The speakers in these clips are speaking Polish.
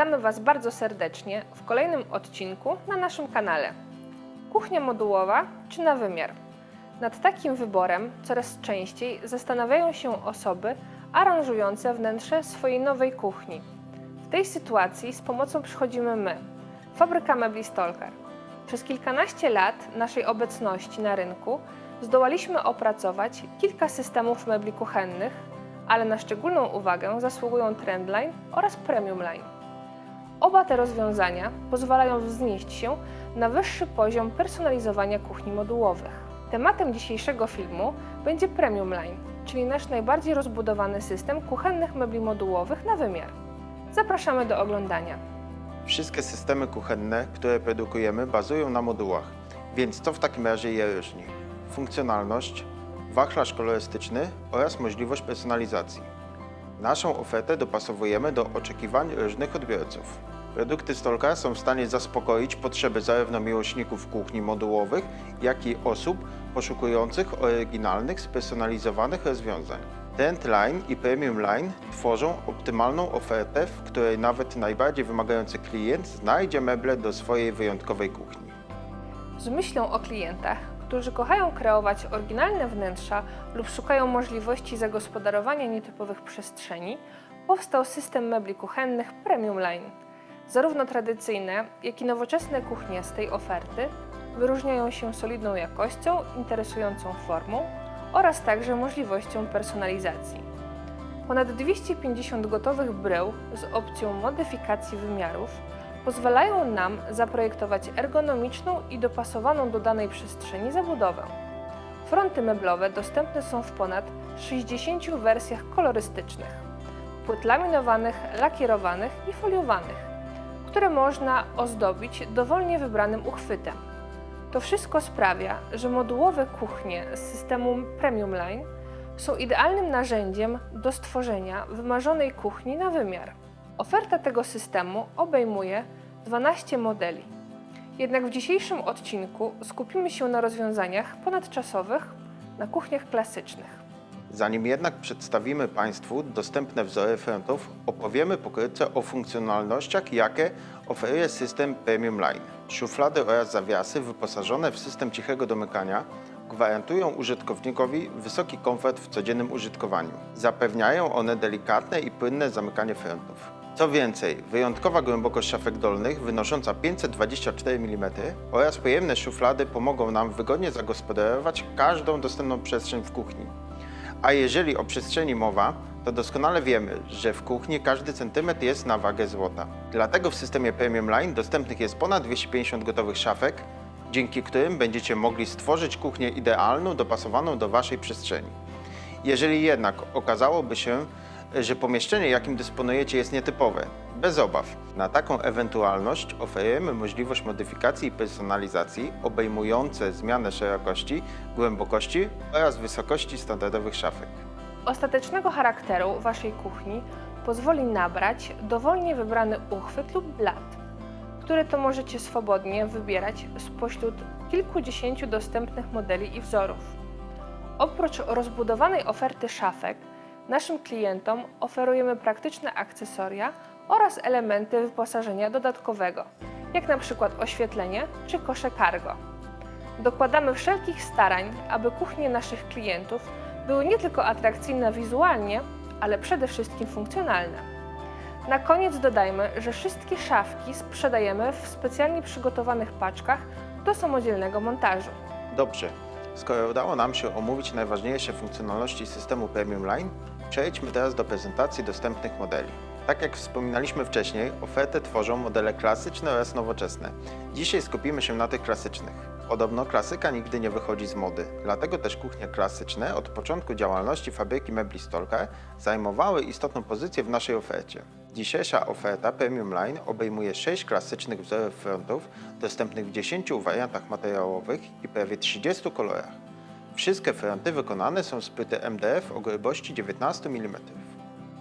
Witamy Was bardzo serdecznie w kolejnym odcinku na naszym kanale. Kuchnia modułowa czy na wymiar? Nad takim wyborem coraz częściej zastanawiają się osoby aranżujące wnętrze swojej nowej kuchni. W tej sytuacji z pomocą przychodzimy my, fabryka mebli Stolker. Przez kilkanaście lat naszej obecności na rynku zdołaliśmy opracować kilka systemów mebli kuchennych, ale na szczególną uwagę zasługują Trendline oraz Premium Line. Oba te rozwiązania pozwalają wznieść się na wyższy poziom personalizowania kuchni modułowych. Tematem dzisiejszego filmu będzie Premium Line, czyli nasz najbardziej rozbudowany system kuchennych mebli modułowych na wymiar. Zapraszamy do oglądania. Wszystkie systemy kuchenne, które produkujemy, bazują na modułach, więc co w takim razie je różni? Funkcjonalność, wachlarz kolorystyczny oraz możliwość personalizacji. Naszą ofertę dopasowujemy do oczekiwań różnych odbiorców. Produkty Stolka są w stanie zaspokoić potrzeby zarówno miłośników kuchni modułowych, jak i osób poszukujących oryginalnych, spersonalizowanych rozwiązań. Trend Line i Premium Line tworzą optymalną ofertę, w której nawet najbardziej wymagający klient znajdzie meble do swojej wyjątkowej kuchni. Z myślą o klientach, którzy kochają kreować oryginalne wnętrza lub szukają możliwości zagospodarowania nietypowych przestrzeni, powstał system mebli kuchennych Premium Line. Zarówno tradycyjne, jak i nowoczesne kuchnie z tej oferty wyróżniają się solidną jakością, interesującą formą oraz także możliwością personalizacji. Ponad 250 gotowych brył z opcją modyfikacji wymiarów pozwalają nam zaprojektować ergonomiczną i dopasowaną do danej przestrzeni zabudowę. Fronty meblowe dostępne są w ponad 60 wersjach kolorystycznych, płyt laminowanych, lakierowanych i foliowanych, które można ozdobić dowolnie wybranym uchwytem. To wszystko sprawia, że modułowe kuchnie z systemu Premium Line są idealnym narzędziem do stworzenia wymarzonej kuchni na wymiar. Oferta tego systemu obejmuje 12 modeli. Jednak w dzisiejszym odcinku skupimy się na rozwiązaniach ponadczasowych na kuchniach klasycznych. Zanim jednak przedstawimy Państwu dostępne wzory frontów, opowiemy pokrótce o funkcjonalnościach, jakie oferuje system Premium Line. Szuflady oraz zawiasy wyposażone w system cichego domykania gwarantują użytkownikowi wysoki komfort w codziennym użytkowaniu. Zapewniają one delikatne i płynne zamykanie frontów. Co więcej, wyjątkowa głębokość szafek dolnych wynosząca 524 mm oraz pojemne szuflady pomogą nam wygodnie zagospodarować każdą dostępną przestrzeń w kuchni. A jeżeli o przestrzeni mowa, to doskonale wiemy, że w kuchni każdy centymetr jest na wagę złota. Dlatego w systemie Premium Line dostępnych jest ponad 250 gotowych szafek, dzięki którym będziecie mogli stworzyć kuchnię idealną, dopasowaną do Waszej przestrzeni. Jeżeli jednak okazałoby się, że pomieszczenie, jakim dysponujecie, jest nietypowe, bez obaw. Na taką ewentualność oferujemy możliwość modyfikacji i personalizacji obejmujące zmianę szerokości, głębokości oraz wysokości standardowych szafek. Ostatecznego charakteru Waszej kuchni pozwoli nabrać dowolnie wybrany uchwyt lub blat, który to możecie swobodnie wybierać spośród kilkudziesięciu dostępnych modeli i wzorów. Oprócz rozbudowanej oferty szafek, naszym klientom oferujemy praktyczne akcesoria oraz elementy wyposażenia dodatkowego, jak na przykład oświetlenie czy kosze cargo. Dokładamy wszelkich starań, aby kuchnie naszych klientów były nie tylko atrakcyjne wizualnie, ale przede wszystkim funkcjonalne. Na koniec dodajmy, że wszystkie szafki sprzedajemy w specjalnie przygotowanych paczkach do samodzielnego montażu. Dobrze, skoro udało nam się omówić najważniejsze funkcjonalności systemu Premium Line, przejdźmy teraz do prezentacji dostępnych modeli. Tak jak wspominaliśmy wcześniej, ofertę tworzą modele klasyczne oraz nowoczesne. Dzisiaj skupimy się na tych klasycznych. Podobno klasyka nigdy nie wychodzi z mody, dlatego też kuchnie klasyczne od początku działalności fabryki mebli Stolka zajmowały istotną pozycję w naszej ofercie. Dzisiejsza oferta Premium Line obejmuje 6 klasycznych wzorów frontów dostępnych w 10 wariantach materiałowych i prawie 30 kolorach. Wszystkie fronty wykonane są z płyty MDF o grubości 19 mm.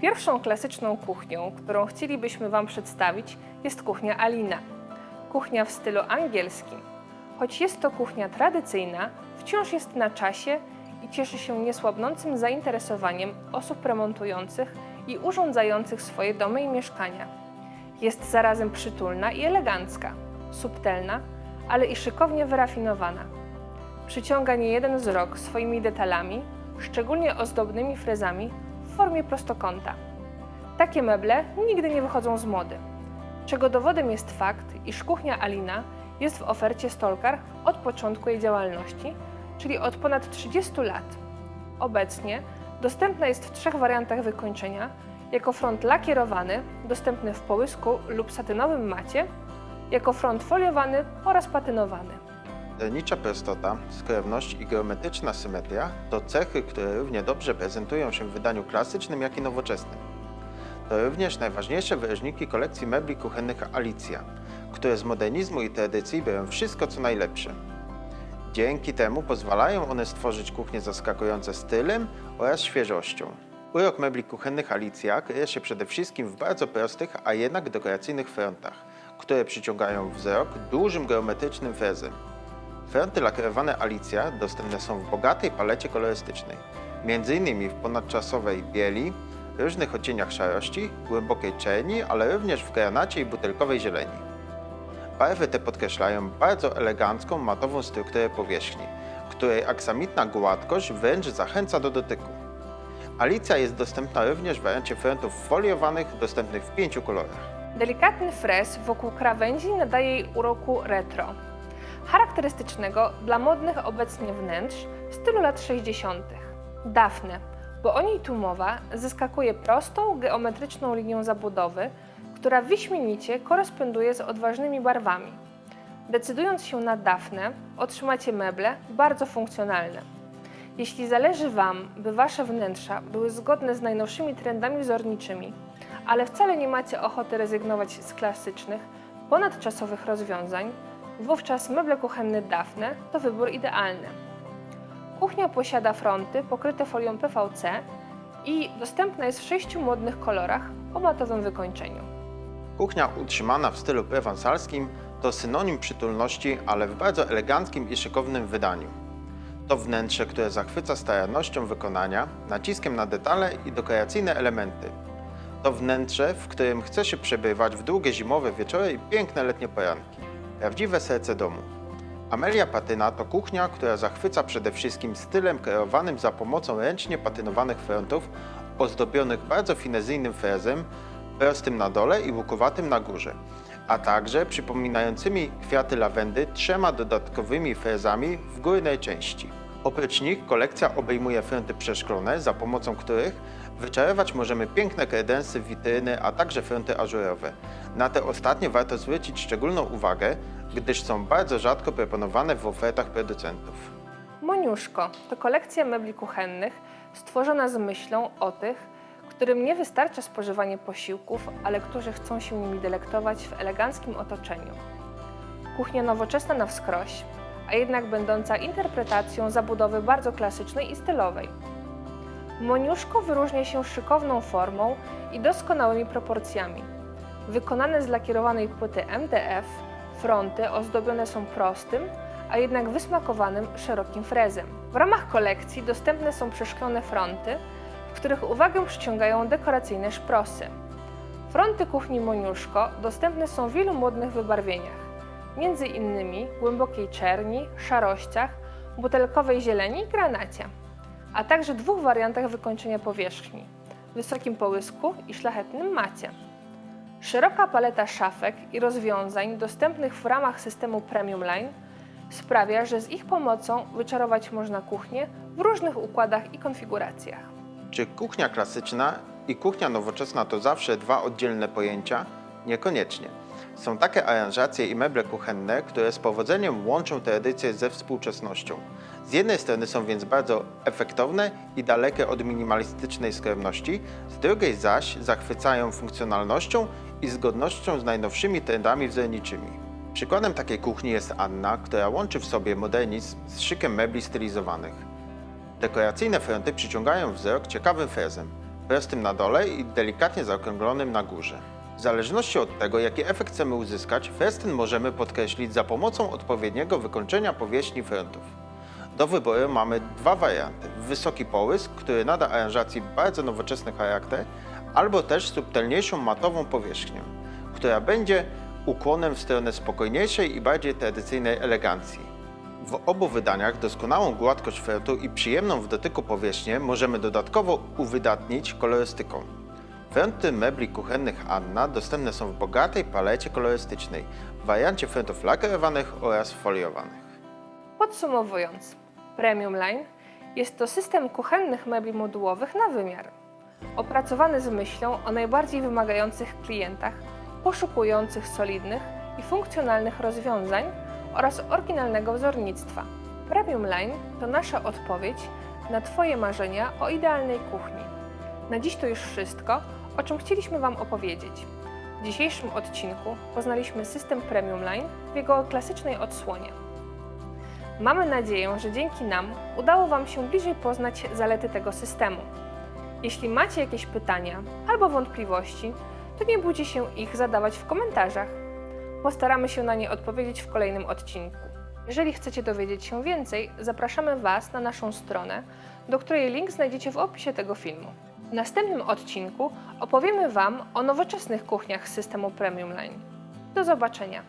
Pierwszą klasyczną kuchnią, którą chcielibyśmy Wam przedstawić, jest kuchnia Alina. Kuchnia w stylu angielskim. Choć jest to kuchnia tradycyjna, wciąż jest na czasie i cieszy się niesłabnącym zainteresowaniem osób remontujących i urządzających swoje domy i mieszkania. Jest zarazem przytulna i elegancka, subtelna, ale i szykownie wyrafinowana. Przyciąga niejeden wzrok swoimi detalami, szczególnie ozdobnymi frezami w formie prostokąta. Takie meble nigdy nie wychodzą z mody, czego dowodem jest fakt, iż kuchnia Alina jest w ofercie Stolkar od początku jej działalności, czyli od ponad 30 lat. Obecnie dostępna jest w trzech wariantach wykończenia, jako front lakierowany, dostępny w połysku lub satynowym macie, jako front foliowany oraz patynowany. Sternicza prostota, skromność i geometryczna symetria to cechy, które równie dobrze prezentują się w wydaniu klasycznym, jak i nowoczesnym. To również najważniejsze wyraźniki kolekcji mebli kuchennych Alicja, które z modernizmu i tradycji biorą wszystko co najlepsze. Dzięki temu pozwalają one stworzyć kuchnie zaskakujące stylem oraz świeżością. Urok mebli kuchennych Alicja kryje się przede wszystkim w bardzo prostych, a jednak dekoracyjnych frontach, które przyciągają wzrok dużym geometrycznym frezem. Fronty lakierowane Alicja dostępne są w bogatej palecie kolorystycznej, m.in. w ponadczasowej bieli, różnych odcieniach szarości, głębokiej czerni, ale również w granacie i butelkowej zieleni. Barwy te podkreślają bardzo elegancką, matową strukturę powierzchni, której aksamitna gładkość wręcz zachęca do dotyku. Alicja jest dostępna również w wariancie frontów foliowanych, dostępnych w pięciu kolorach. Delikatny frez wokół krawędzi nadaje jej uroku retro, charakterystycznego dla modnych obecnie wnętrz w stylu lat 60. Dafne, bo o niej tu mowa, zyskakuje prostą, geometryczną linią zabudowy, która wyśmienicie koresponduje z odważnymi barwami. Decydując się na dafnę, otrzymacie meble bardzo funkcjonalne. Jeśli zależy Wam, by Wasze wnętrza były zgodne z najnowszymi trendami wzorniczymi, ale wcale nie macie ochoty rezygnować z klasycznych, ponadczasowych rozwiązań, wówczas meble kuchenne Dafne to wybór idealny. Kuchnia posiada fronty pokryte folią PVC i dostępna jest w sześciu modnych kolorach o matowym wykończeniu. Kuchnia utrzymana w stylu prowansalskim to synonim przytulności, ale w bardzo eleganckim i szykownym wydaniu. To wnętrze, które zachwyca starannością wykonania, naciskiem na detale i dekoracyjne elementy. To wnętrze, w którym chce się przebywać w długie zimowe wieczory i piękne letnie poranki. Prawdziwe serce domu. Amelia Patyna to kuchnia, która zachwyca przede wszystkim stylem kreowanym za pomocą ręcznie patynowanych frontów, ozdobionych bardzo finezyjnym frezem, prostym na dole i łukowatym na górze, a także przypominającymi kwiaty lawendy trzema dodatkowymi frezami w górnej części. Oprócz nich kolekcja obejmuje fronty przeszklone, za pomocą których wyczarować możemy piękne kredensy, witryny, a także fronty ażurowe. Na te ostatnie warto zwrócić szczególną uwagę, gdyż są bardzo rzadko proponowane w ofertach producentów. Moniuszko to kolekcja mebli kuchennych stworzona z myślą o tych, którym nie wystarcza spożywanie posiłków, ale którzy chcą się nimi delektować w eleganckim otoczeniu. Kuchnia nowoczesna na wskroś, a jednak będąca interpretacją zabudowy bardzo klasycznej i stylowej. Moniuszko wyróżnia się szykowną formą i doskonałymi proporcjami. Wykonane z lakierowanej płyty MDF, fronty ozdobione są prostym, a jednak wysmakowanym szerokim frezem. W ramach kolekcji dostępne są przeszklone fronty, w których uwagę przyciągają dekoracyjne szprosy. Fronty kuchni Moniuszko dostępne są w wielu modnych wybarwieniach, między innymi głębokiej czerni, szarościach, butelkowej zieleni i granacie, a także dwóch wariantach wykończenia powierzchni wysokim połysku i szlachetnym macie. Szeroka paleta szafek i rozwiązań dostępnych w ramach systemu Premium Line sprawia, że z ich pomocą wyczarować można kuchnię w różnych układach i konfiguracjach. Czy kuchnia klasyczna i kuchnia nowoczesna to zawsze dwa oddzielne pojęcia? Niekoniecznie. Są takie aranżacje i meble kuchenne, które z powodzeniem łączą tradycję ze współczesnością. Z jednej strony są więc bardzo efektowne i dalekie od minimalistycznej skromności, z drugiej zaś zachwycają funkcjonalnością i zgodnością z najnowszymi trendami wzorniczymi. Przykładem takiej kuchni jest Anna, która łączy w sobie modernizm z szykiem mebli stylizowanych. Dekoracyjne fronty przyciągają wzrok ciekawym frezem, prostym na dole i delikatnie zaokrąglonym na górze. W zależności od tego, jaki efekt chcemy uzyskać, frez ten możemy podkreślić za pomocą odpowiedniego wykończenia powierzchni frontów. Do wyboru mamy dwa warianty. Wysoki połysk, który nada aranżacji bardzo nowoczesny charakter, albo też subtelniejszą matową powierzchnię, która będzie ukłonem w stronę spokojniejszej i bardziej tradycyjnej elegancji. W obu wydaniach doskonałą gładkość frontu i przyjemną w dotyku powierzchnię możemy dodatkowo uwydatnić kolorystyką. Fronty mebli kuchennych Anna dostępne są w bogatej palecie kolorystycznej w wariancie frontów lakierowanych oraz foliowanych. Podsumowując, Premium Line jest to system kuchennych mebli modułowych na wymiar, opracowany z myślą o najbardziej wymagających klientach, poszukujących solidnych i funkcjonalnych rozwiązań oraz oryginalnego wzornictwa. Premium Line to nasza odpowiedź na Twoje marzenia o idealnej kuchni. Na dziś to już wszystko, o czym chcieliśmy Wam opowiedzieć. W dzisiejszym odcinku poznaliśmy system Premium Line w jego klasycznej odsłonie. Mamy nadzieję, że dzięki nam udało Wam się bliżej poznać zalety tego systemu. Jeśli macie jakieś pytania albo wątpliwości, to nie bójcie się ich zadawać w komentarzach. Postaramy się na nie odpowiedzieć w kolejnym odcinku. Jeżeli chcecie dowiedzieć się więcej, zapraszamy Was na naszą stronę, do której link znajdziecie w opisie tego filmu. W następnym odcinku opowiemy Wam o nowoczesnych kuchniach systemu Premium Line. Do zobaczenia!